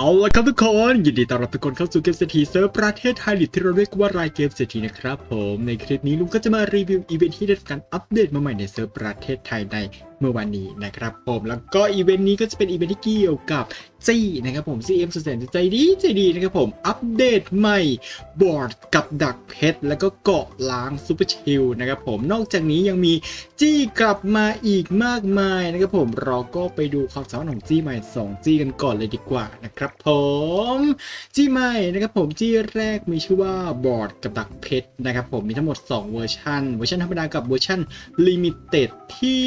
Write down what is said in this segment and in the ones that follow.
เอาละครับทุกคน ยินดีต้อนรับทุกคนเข้าสู่เกมเศรษฐีเซิร์ฟประเทศไทยหรือที่เราเรียกว่ารายเกมเศรษฐีนะครับผมในคลิปนี้ลุงก็จะมารีวิวอีเวนท์ที่ได้การอัปเดตมาใหม่ในเซิร์ฟประเทศไทยใน เมื่อวันนี้นะครับผมแล้วก็อีเวนต์นี้ก็จะเป็นอีเวนท์ที่เกี่ยวกับจี้นะครับผม CM สุดแสนจะใจดีใจดีนะครับผม อัปเดตใหม่บอร์ดกับดักเพชรแล้วก็เกาะล้างซูเปอร์ชิลนะครับผมนอกจากนี้ยังมีจี้กลับมาอีกมากมายนะครับผมเราก็ไปดูความสามารถของจี้ใหม่ 2 จี้กันก่อนเลยดีกว่านะครับผมจี้ใหม่นะครับผมจี้แรกมีชื่อว่าบอร์ดกับดักเพชรนะครับผมมีทั้งหมด 2 เวอร์ชันเวอร์ชันธรรมดากับเวอร์ชันลิมิเต็ดที่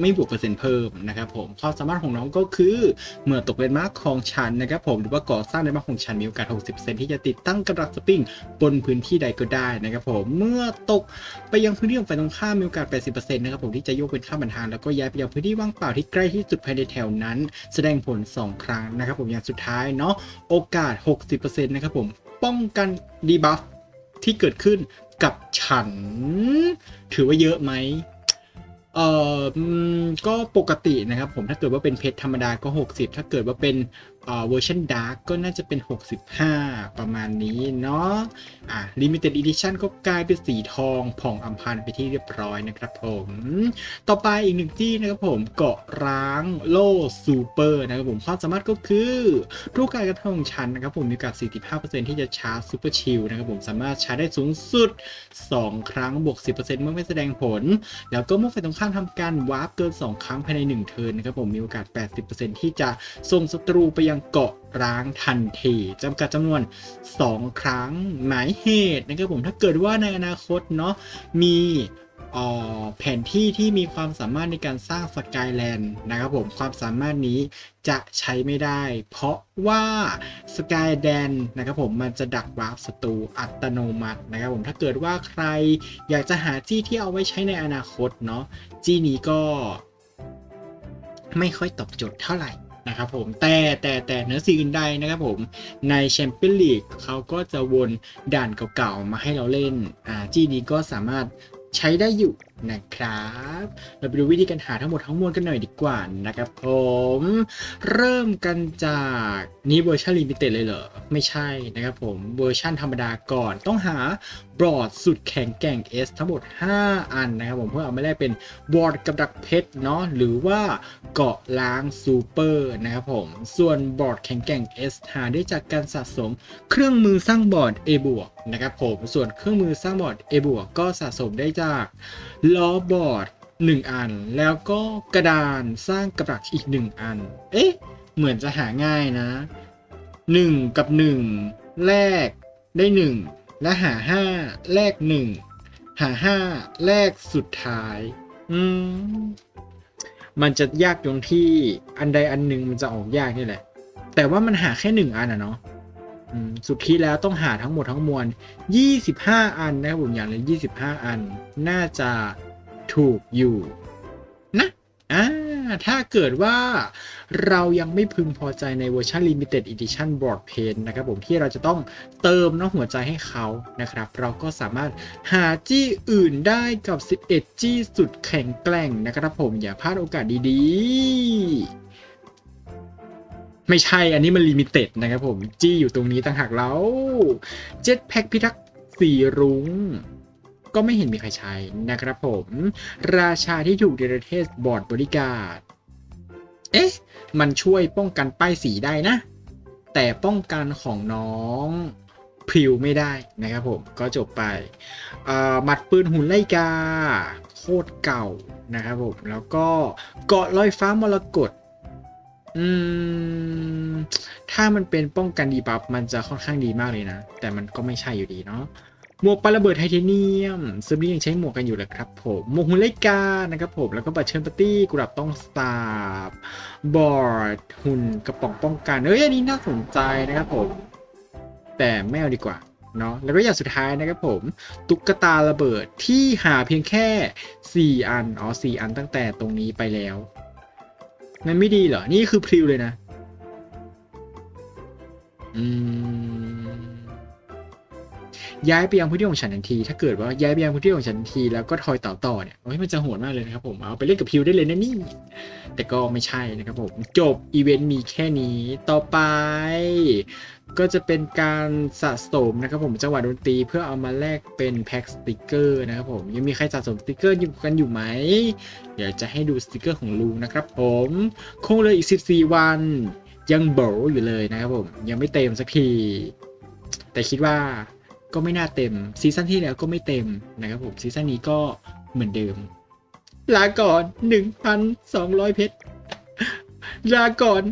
ไม่บวกเปอร์เซ็นต์เพิ่มนะครับผมความสามารถของน้องก็คือ เมื่อตกเป็นมาร์คของฉันนะครับผมหรือว่าก่อสร้างในมาร์คของฉันมีโอกาส 60%ที่จะติดตั้งกระดักสปริงบนพื้นที่ใดก็ได้นะครับผมเมื่อตกไปยังพื้นที่ของฝ่ายตรงข้ามมีโอกาส 80%นะครับผมที่จะโยกเป็นข้ามบรรทานแล้วก็ย้ายไปยังพื้นที่ว่างเปล่าที่ใกล้ที่สุดภายในแถวนั้น แสดงผล 2 ครั้งนะครับผมอย่างสุดท้ายเนาะโอกาส 60%นะครับผมป้องกันดีบัฟที่เกิดขึ้นกับฉัน ถือว่าเยอะไหม เอ่อก็ปกตินะครับผมถ้าเกิดว่าเป็นเพชรธรรมดาก็ 60 ถ้าเกิดว่าเป็น เอ่อเวอร์ชันดาร์กก็น่าจะเป็น 65 ประมาณนี้เนาะอะ limited edition ก็กลายเป็นสีทองผ่องอัมพันไปที่เรียบร้อยนะครับผม ต่อไปอีกหนึ่งที่นะครับผมเกาะร้างโล่ซูเปอร์นะครับผมความสามารถก็คือ ทุกการกระทำของฉันนะครับผมมีโอกาส 45%ที่จะชาร์จซูเปอร์ชิลนะครับผมสามารถชาร์จได้สูงสุด 2 ครั้งบวก 10%เมื่อไม่แสดงผล แล้วก็เมื่อฝ่ายตรงข้ามทำการวาร์ปเกิน 2 ครั้งภายใน 1 เทิร์นนะครับผมมีโอกาส 80%ที่จะส่งศัตรูไปยังเกาะร้างทันทีจำกัดจำนวน 2 ครั้งหมายเหตุนะครับผมถ้าเกิดว่าในอนาคตเนาะมีอ่อแผนที่ที่มีความสามารถในการสร้างสกายแลนด์นะครับผมความสามารถนี้จะใช้ไม่ได้ เพราะว่าสกายแดนนะครับผมมันจะดักวาร์ปศัตรูอัตโนมัตินะครับผมถ้าเกิดว่าใครอยากจะหาจี้ที่เอาไว้ใช้ในอนาคตเนาะจี้นี้ก็ไม่ค่อยตอบโจทย์เท่าไหร่ นะครับผมแต่แต่แต่เหนือสิ่งอื่นใดนะครับผมในแชมเปี้ยนลีกเขาก็จะวนด่านเก่าๆมาให้เราเล่นอ่าจี้นี้ก็สามารถใช้ได้อยู่นะครับ เราไปดูวิธีการหาทั้งหมดทั้งมวลกันหน่อยดีกว่านะครับผม เริ่มกันจากนี้เวอร์ชันลิมิเต็ดเลยเหรอ ไม่ใช่นะครับผม เวอร์ชันธรรมดาก่อน ต้องหาบอร์ดสุดแข็งแกร่ง S ทั้งหมด 5 อันนะครับผมเพื่อเอาไม่ได้เป็นบอร์ดกับดักเพชรเนาะหรือว่าเกาะล้างซูเปอร์นะครับผม ส่วนบอร์ดแข็งแกร่ง S หาได้จากการสะสมเครื่องมือสร้างบอร์ด A บวกนะครับผมส่วนเครื่องมือสร้างบอร์ด A บวกก็สะสมได้จากล้อบอร์ด1อัน แล้วก็กระดานสร้างกระดักอีก1อัน เอ๊ะ เหมือนจะหาง่ายนะ1กับ1แลกได้1และหา5แลก1หา5แลกสุดท้าย อืม มันจะยากตรงที่อันใดอันหนึ่งมันจะออกยากนี่แหละ แต่ว่ามันหาแค่หนึ่งอันอะเนาะ สุดที่แล้วต้องหาทั้งหมดทั้งมวล 25 อันนะครับผมอย่างละ25 อัน น่าจะถูกอยู่นะอ่าถ้าเกิดว่าเรายังไม่พึงพอใจในเวอร์ชัน Limited Edition Board Paint นะครับผมที่เราจะต้องเติมน้องหัวใจให้เขานะครับ เราก็สามารถหาจี้อื่นได้กับ 11 จี้สุดแข็งแกร่งนะครับผมอย่าพลาดโอกาสดีๆ ไม่ใช่อันนี้มันลิมิเต็ดนะครับผม จี้อยู่ตรงนี้ต่างหากแล้วเจ็ตแพ็กพิทักษ์สีรุง้งก็ไม่เห็นมีใครใช้นะครับผม ราชาที่ถูกเดรเทสบอร์ดบริการเอ๊ะ มันช่วยป้องกันป้ายสีได้นะ แต่ป้องกันของน้องพิวไม่ได้นะครับผมก็จบไปอ่อหมัดปืนหุ่นไล่กา โคตรเก่านะครับผม แล้วก็เกาะลอยฟ้ามรกต อืม ถ้ามันเป็นป้องกันดีบัฟมันจะค่อนข้างดีมากเลยนะ แต่มันก็ไม่ใช่อยู่ดีเนาะหมวกปาระเบิดไทเทเนียมซึ่งนี่ยังใช้หมวกกันอยู่เลยครับผมหมวกหุ่นไลกานะครับผมแล้วก็บัตรเชิญปาร์ตี้กุหลาบต้องสตาร์บอร์ดหุ่นกระป๋องป้องกันเอ้ยอันนี้น่าสนใจนะครับผม แต่ไม่เอาดีกว่าเนาะแล้วก็อย่างสุดท้ายนะครับผม ตุ๊กตาระเบิดที่หาเพียงแค่ 4 อันอ๋อ4อันตั้งแต่ตรงนี้ไปแล้ว มันไม่ดีเหรอ นี่คือพริวเลยนะ อืม ย้ายไปยังพื้นที่ของฉันทันที ถ้าเกิดว่าย้ายไปยังพื้นที่ของฉันทันทีแล้วก็ทอยต่อต่อเนี่ยโอ้ยมันจะโหดมากเลยนะครับผมเอาไปเล่นกับพิวได้เลยนะนี่ แต่ก็ไม่ใช่นะครับผมจบอีเวนต์มีแค่นี้ต่อไป ก็จะเป็นการสะสมนะครับผมจังหวะดนตรีเพื่อเอามาแลกเป็นแพ็กสติกเกอร์นะครับผมยังมีใครสะสมสติกเกอร์อยู่กันอยู่ไหมเดี๋ยวจะให้ดูสติกเกอร์ของลุงนะครับผมคงเลยอีก 14 วันยังโบอยู่เลยนะครับผม ยังไม่เต็มสักที แต่คิดว่า ก็ไม่น่าเต็มซีซั่นที่แล้วก็ไม่เต็มนะครับผมซีซั่นนี้ก็เหมือนเดิม ลาก่อน 1,200 เพชรลาก่อน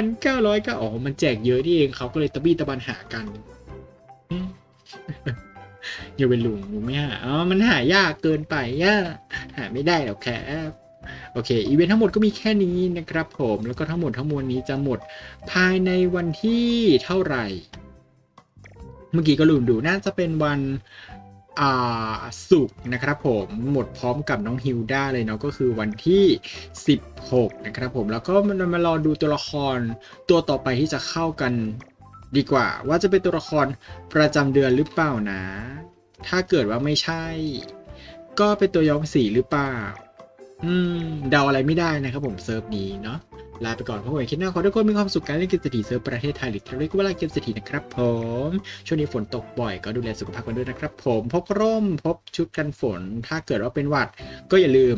5,900ก็อ๋อมันแจกเยอะนี่เองเขาก็เลยตะบี้ตะบันหากันอย่าเป็นลุงลุงไม่หาอ๋อมันหายากเกินไปย่าหาไม่ได้หรอกครับโอเค อีเวนต์ทั้งหมดก็มีแค่นี้นะครับผม แล้วก็ทั้งหมดทั้งมวลนี้จะหมดภายในวันที่เท่าไหร่ เมื่อกี้ก็ลืมดูน่าจะเป็นวันอ่าศุกร์นะครับผมหมดพร้อมกับน้องฮิวด้าเลยเนาะก็คือวันที่ 16 นะครับผมแล้วก็มันมารอดูตัวละครตัวต่อไปที่จะเข้ากันดีกว่า ว่าจะเป็นตัวละครประจำเดือนหรือเปล่านะ ถ้าเกิดว่าไม่ใช่ ก็เป็นตัวย้อมสีหรือเปล่า อืมเดาอะไรไม่ได้นะครับผมเซิร์ฟนี้เนาะ ลาไปก่อนพบกันใหม่คลิปหน้าขอทุกคนมีความสุขการเล่นเกมเศรษฐีเซิร์ฟประเทศไทยหรือที่เรียกว่าเกมเศรษฐีนะครับผมช่วงนี้ฝนตกบ่อยก็ดูแลสุขภาพกันด้วยนะครับ ผมพกร่มพกชุดกันฝน ถ้าเกิดว่าเป็นหวัด ก็อย่าลืม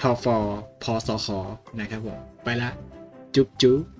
ทอฟอพอสอคอนะครับผมไปละจุ๊บจุ๊บ